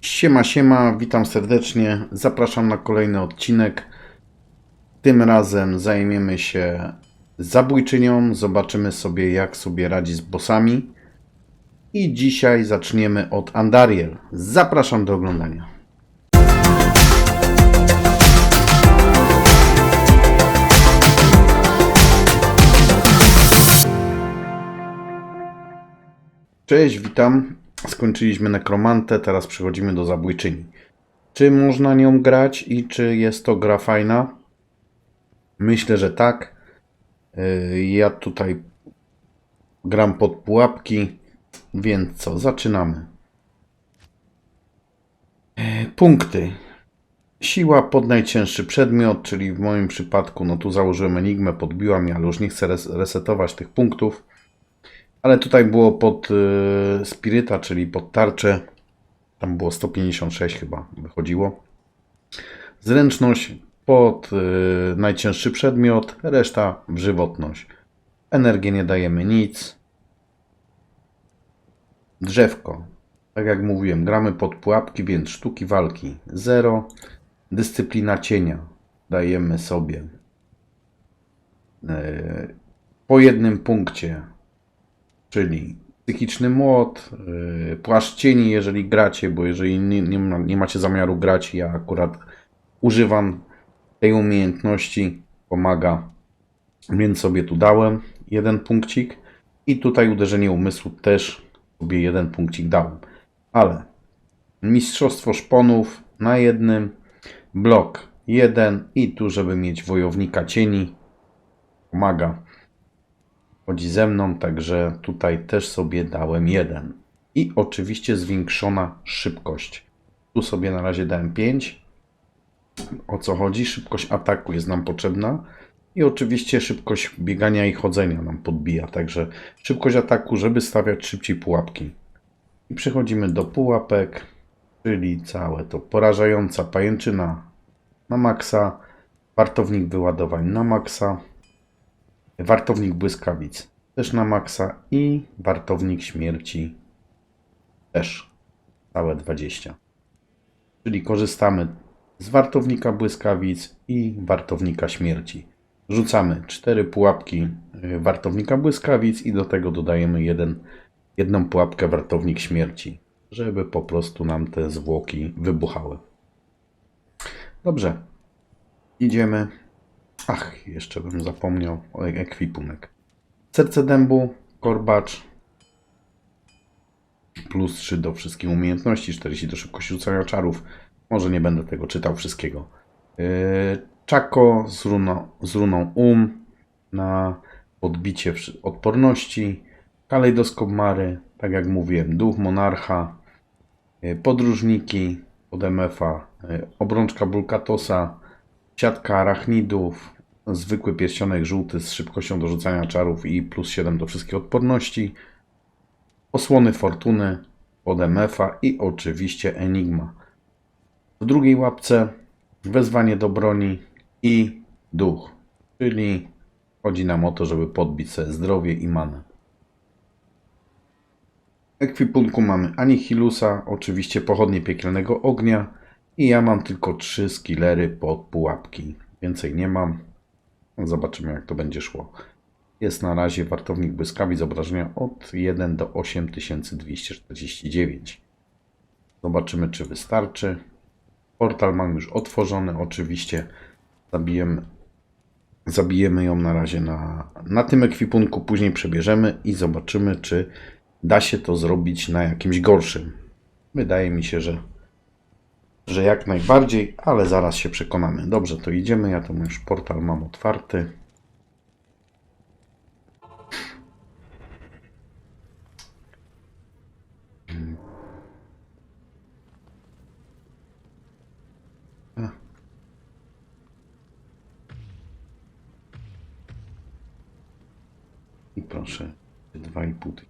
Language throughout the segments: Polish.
Siema, siema, witam serdecznie. Zapraszam na kolejny odcinek. Tym razem zajmiemy się zabójczynią. Zobaczymy sobie, jak sobie radzi z bossami. I dzisiaj zaczniemy od Andariel. Zapraszam do oglądania. Cześć, witam. Skończyliśmy nekromantę, teraz przechodzimy do zabójczyni. Czy można nią grać i czy jest to gra fajna? Myślę, że tak. Yy, Ja tutaj gram pod pułapki, więc co, zaczynamy. Yy, Punkty. Siła pod najcięższy przedmiot, czyli w moim przypadku, no tu założyłem enigmę, podbiła mnie, ale już nie chcę res- resetować tych punktów. Ale tutaj było pod y, spiryta, czyli pod tarczę. Tam było 156 chyba wychodziło. Zręczność pod y, najcięższy przedmiot, reszta w żywotność. Energię nie dajemy nic. Drzewko. Tak jak mówiłem, gramy pod pułapki, więc sztuki walki 0. Dyscyplina cienia dajemy sobie y, po jednym punkcie czyli psychiczny młot, yy, płaszcz cieni, jeżeli gracie, bo jeżeli nie, nie, ma, nie macie zamiaru grać, ja akurat używam tej umiejętności, pomaga, więc sobie tu dałem jeden punkcik i tutaj uderzenie umysłu też sobie jeden punkcik dałem, ale mistrzostwo szponów na jednym, blok jeden i tu, żeby mieć wojownika cieni, pomaga chodzi ze mną, także tutaj też sobie dałem jeden. I oczywiście zwiększona szybkość. Tu sobie na razie dałem 5. O co chodzi? Szybkość ataku jest nam potrzebna. I oczywiście szybkość biegania i chodzenia nam podbija. Także szybkość ataku, żeby stawiać szybciej pułapki. I przechodzimy do pułapek, czyli całe to porażająca pajęczyna na maksa, wartownik wyładowań na maksa, wartownik błyskawic też na maksa i wartownik śmierci też całe 20. Czyli korzystamy z wartownika błyskawic i wartownika śmierci. Rzucamy cztery pułapki y, wartownika błyskawic i do tego dodajemy jeden, jedną pułapkę wartownik śmierci, żeby po prostu nam te zwłoki wybuchały. Dobrze, idziemy Ach, jeszcze bym zapomniał o ekwipunek. Serce dębu, korbacz, plus 3 do wszystkich umiejętności, 40 do szybkości rzucania czarów. Może nie będę tego czytał wszystkiego. Yy, Czako z, runo, z runą Um na podbicie odporności. Kalejdoskop Mary, tak jak mówiłem, duch monarcha, yy, podróżniki od MF-a, yy, obrączka Bulkatosa, siatka arachnidów, zwykły pierścionek żółty z szybkością do rzucania czarów i plus 7 do wszystkich odporności, osłony fortuny od MF-a i oczywiście Enigma. W drugiej łapce wezwanie do broni i duch, czyli chodzi nam o to, żeby podbić sobie zdrowie i manę. W ekwipunku mamy Anihilusa, oczywiście pochodnie piekielnego ognia i ja mam tylko trzy skillery pod pułapki. Więcej nie mam. Zobaczymy jak to będzie szło. Jest na razie wartownik błyskawic obrażenia od 1 do 8249. Zobaczymy czy wystarczy. Portal mam już otworzony. Oczywiście zabijemy, zabijemy ją na razie na, na tym ekwipunku. Później przebierzemy i zobaczymy czy da się to zrobić na jakimś gorszym. Wydaje mi się, że że jak najbardziej, ale zaraz się przekonamy. Dobrze, to idziemy. Ja tam już portal mam otwarty. A. I proszę, dwa i pół tysiąca.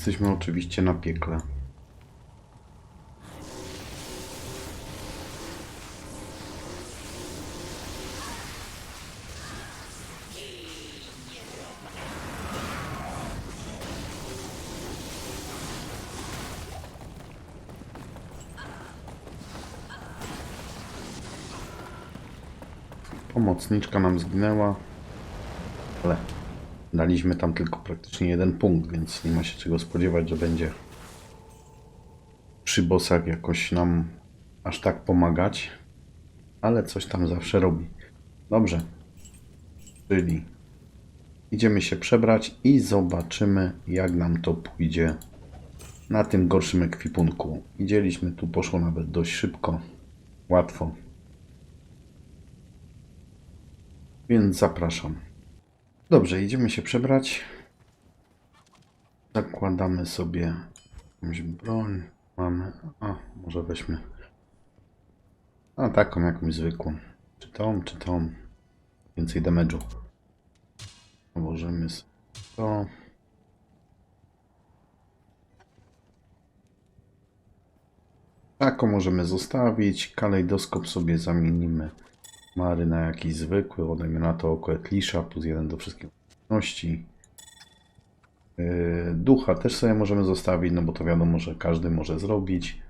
Jesteśmy oczywiście na piekle. Pomocniczka nam zginęła, ale daliśmy tam tylko praktycznie jeden punkt, więc nie ma się czego spodziewać, że będzie przy bossach jakoś nam aż tak pomagać, ale coś tam zawsze robi. Dobrze, czyli idziemy się przebrać i zobaczymy, jak nam to pójdzie na tym gorszym ekwipunku. Widzieliśmy, tu poszło nawet dość szybko, łatwo. Więc zapraszam. Dobrze, idziemy się przebrać. Zakładamy sobie jakąś broń. Mamy. A, może weźmy. A taką jakąś zwykłą. Czy tą, czy tą. Więcej damage'u. Nałożymy sobie to. Taką możemy zostawić. Kalejdoskop sobie zamienimy. Mary na jakiś zwykły, odejmę na to oko Etlisza, plus jeden do wszystkich umiejętności. Yy, Ducha też sobie możemy zostawić, no bo to wiadomo, że każdy może zrobić.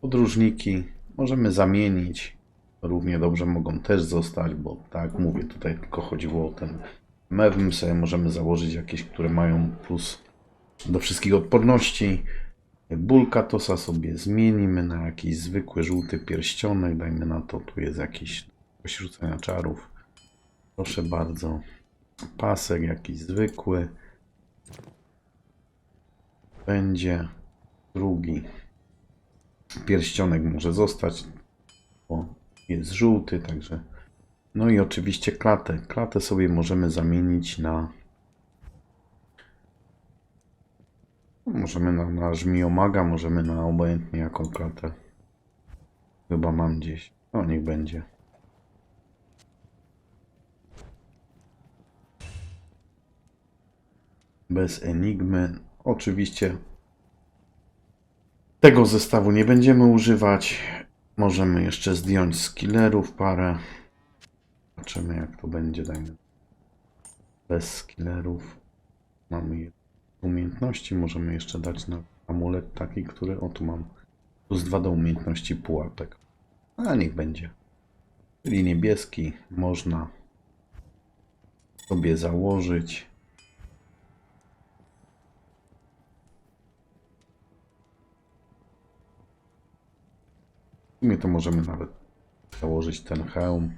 Podróżniki możemy zamienić. Równie dobrze mogą też zostać, bo tak mówię, tutaj tylko chodziło o ten mewm sobie możemy założyć jakieś, które mają plus do wszystkich odporności. Bulka tosa sobie zmienimy na jakiś zwykły żółty pierścionek. Dajmy na to, tu jest jakiś jakoś rzucania czarów. Proszę bardzo. Pasek jakiś zwykły. Będzie drugi. Pierścionek może zostać, bo jest żółty, także. No i oczywiście klatę. Klatę sobie możemy zamienić na. Możemy na, na żmiomaga, możemy na obojętnie jaką klatę. Chyba mam gdzieś. No niech będzie. Bez enigmy. Oczywiście tego zestawu nie będziemy używać. Możemy jeszcze zdjąć z killerów parę. Zobaczymy jak to będzie. Dajmy bez skillerów. Mamy umiejętności. Możemy jeszcze dać na amulet taki, który o tu mam. Plus dwa do umiejętności pułapek. A niech będzie. Czyli niebieski można sobie założyć. W sumie to możemy nawet założyć ten hełm,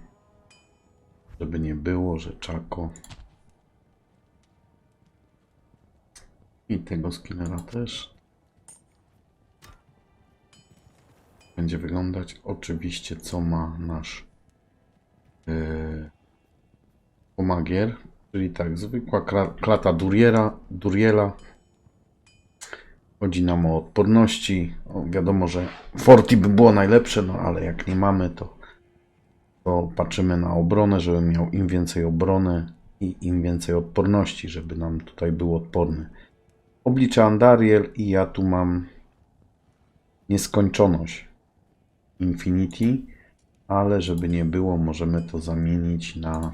żeby nie było, że czako. I tego skinera też. Będzie wyglądać oczywiście, co ma nasz yy, pomagier, czyli tak, zwykła klata Duriera, Duriela. Chodzi nam o odporności. Wiadomo, że Forti by było najlepsze, no ale jak nie mamy, to, to patrzymy na obronę, żeby miał im więcej obrony i im więcej odporności, żeby nam tutaj był odporny. Oblicze Andariel i ja tu mam nieskończoność Infinity, ale żeby nie było, możemy to zamienić na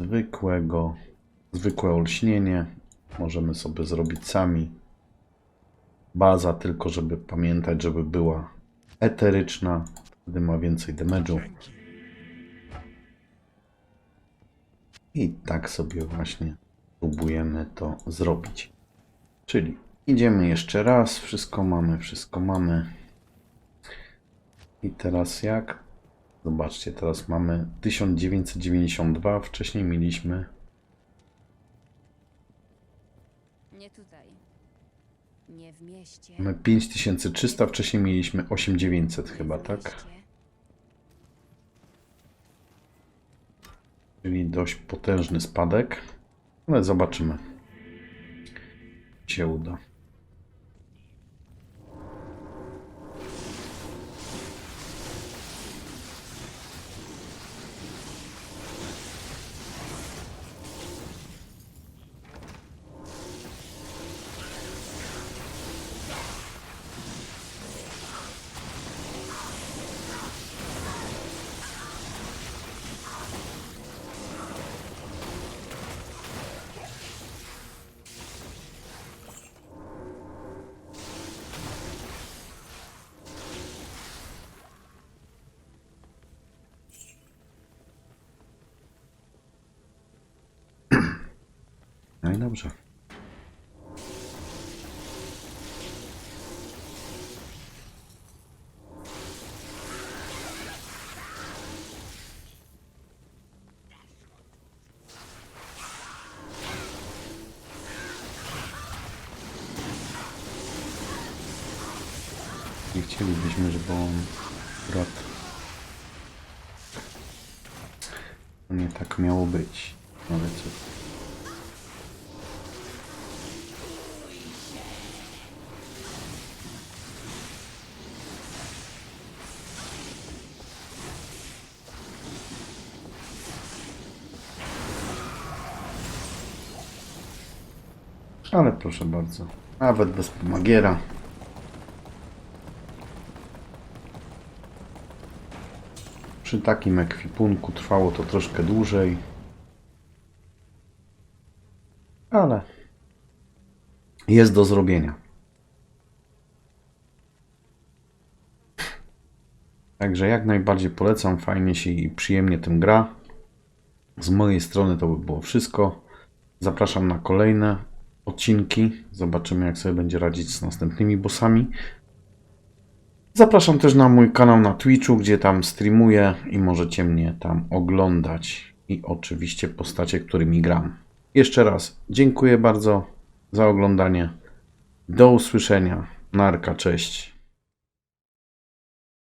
zwykłego, zwykłe olśnienie. Możemy sobie zrobić sami. Baza tylko, żeby pamiętać, żeby była eteryczna. Wtedy ma więcej damage'u. I tak sobie właśnie próbujemy to zrobić. Czyli idziemy jeszcze raz. Wszystko mamy, wszystko mamy. I teraz jak? Zobaczcie, teraz mamy 1992. Wcześniej mieliśmy Nie tutaj. Nie w mieście. Mamy 5300, wcześniej mieliśmy 8900 chyba, tak? Czyli dość potężny spadek. Ale zobaczymy. Czy się uda. Dobrze. Nie chcielibyśmy, żeby on akurat nie tak miało być. Ale co? Ale proszę bardzo, nawet bez pomagiera. Przy takim ekwipunku trwało to troszkę dłużej. Ale jest do zrobienia. Także jak najbardziej polecam, fajnie się i przyjemnie tym gra. Z mojej strony to by było wszystko. Zapraszam na kolejne odcinki. Zobaczymy, jak sobie będzie radzić z następnymi bossami. Zapraszam też na mój kanał na Twitchu, gdzie tam streamuję i możecie mnie tam oglądać. I oczywiście postacie, którymi gram. Jeszcze raz dziękuję bardzo za oglądanie. Do usłyszenia. Narka, cześć.